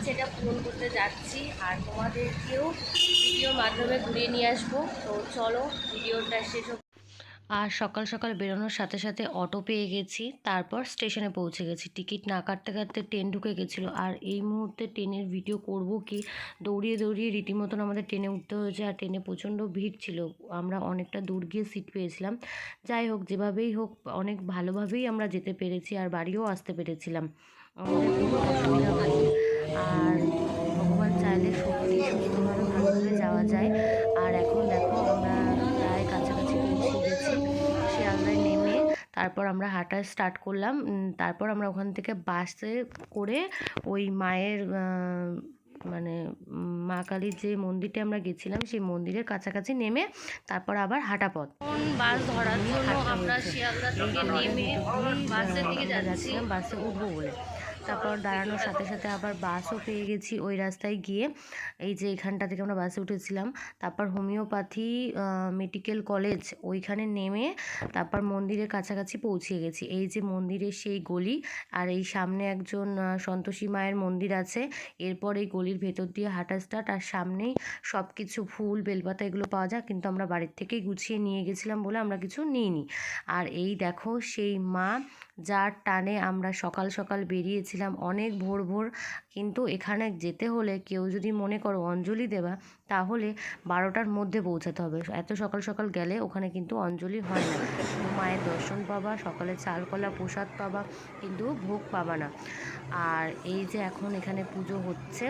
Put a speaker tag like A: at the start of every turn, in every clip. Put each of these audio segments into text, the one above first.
A: ইচ্ছেটা পূরণ করতে যাচ্ছি আর তোমাদেরকেও ভিডিওর মাধ্যমে ঘুরিয়ে নিয়ে আসব। তো চলো ভিডিওটা শেষ আর সকাল সকাল বেরোনোর সাথে সাথে অটো পেয়ে গেছি, তারপর স্টেশনে পৌঁছে গেছি। টিকিট না কাটতে কাটতে ট্রেন ঢুকে গেছিল। আর এই মুহূর্তে ট্রেনের ভিডিও করব কি? দৌড়িয়ে দৌড়িয়ে রীতিমতন আমাদের ট্রেনে উঠতে হয়েছে আর ট্রেনে প্রচণ্ড ভিড় ছিল। আমরা অনেকটা দূর গিয়ে সিট পেয়েছিলাম। যাই হোক, যেভাবেই হোক, অনেক ভালোভাবেই আমরা যেতে পেরেছি আর বাড়িও আসতে পেরেছিলাম। আমাদের আর ভগবান চাইলে সত্যি সুস্থভাবে ভালোভাবে যাওয়া যায়। আর এখন দেখো আমরা প্রায় কাছাকাছি পৌঁছে গেছি। শিয়ালদায় নেমে তারপর আমরা হাঁটা স্টার্ট করলাম। তারপর আমরা ওখান থেকে বাসে করে ওই মায়ের মানে মা কালীর যে মন্দিরটা আমরা গেছিলাম সেই মন্দিরের কাছাকাছি নেমে তারপর আবার হাঁটা পথ। বাস ধরার জন্য আমরা শিয়ালদা থেকে নেমে বাসের দিকে যাচ্ছিলাম বাসে উঠবো বলে। তারপর দাঁড়ানোর সাথে সাথে আবার বাসও পেয়ে গেছি ওই রাস্তায় গিয়ে। এই যে এখানটা থেকে আমরা বাসে উঠেছিলাম। তারপর হোমিওপ্যাথি মেডিকেল কলেজ ওইখানে নেমে তারপর মন্দিরের কাছাকাছি পৌঁছে গেছি। এই যে মন্দিরের সেই গলি আর এই সামনে একজন সন্তোষী মায়ের মন্দির আছে। এরপর এই গলির ভেতর দিয়ে হাঁটা স্টার্ট আর সামনেই সব কিছু ফুল, বেলপাতা এগুলো পাওয়া যায়। কিন্তু আমরা বাড়ির থেকেই গুছিয়ে নিয়ে গেছিলাম বলে আমরা কিছু নিইনি। আর এই দেখো সেই মা যার টানে আমরা সকাল সকাল বেরিয়েছিলাম অনেক ভোর ভোর, কিন্তু এখানে যেতে হলে কেউ যদি মনে করো অঞ্জলি দেবা, তাহলে বারোটার মধ্যে পৌঁছাতে হবে। এত সকাল সকাল গেলে ওখানে কিন্তু অঞ্জলি হয় না। মায়ের দর্শন পাবা, সকালে চাল কলা প্রসাদ পাবা, কিন্তু ভোগ পাবা না। আর এই যে এখন এখানে পুজো হচ্ছে,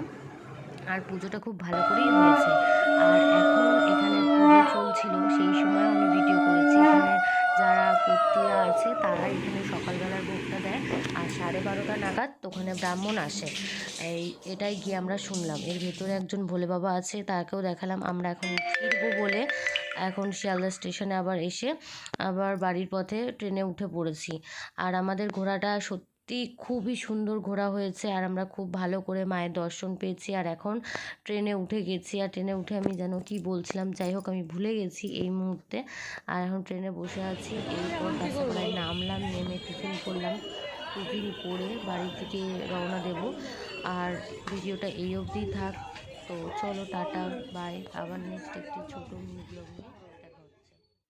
A: আর পুজোটা খুব ভালো করেই হয়েছে। আর এখন এখানে পুজো চলছিল, সেই সময় আমি ভিডিও করেছি এখানে যারা কর্তীরা আছে তারা এখানে সকালবেলার ভোগটা দেয় আর সাড়ে বারোটা নাগাদ ওখানে ব্রাহ্মণ আসে। এই, এটাই গিয়ে আমরা শুনলাম। এর ভেতরে একজন ভোলে বাবা আছে, তাকেও দেখালাম। আমরা এখন ফিরবো বলে এখন শিয়ালদা স্টেশনে আবার এসে আবার বাড়ির পথে ট্রেনে উঠে পড়েছি। আর আমাদের ঘোড়াটা সত্যি খুবই সুন্দর ঘোরা হয়েছে, আর আমরা খুব ভালো করে মায়ের দর্শন পেয়েছি। আর এখন ট্রেনে উঠে গেছি, আর ট্রেনে উঠে আমি যেন কি বলছিলাম, যাই হোক আমি ভুলে গেছি এই মুহূর্তে। আর এখন ট্রেনে বসে আছি, এরপর নামলাম, নেমে টিফিন করলাম। টিফিন করে বাড়ি থেকে রওনা দেব। আর ভিডিওটা এই অবধি থাক। তো চলো টাটা, বাই। আবার নেক্সট একটি ছোটো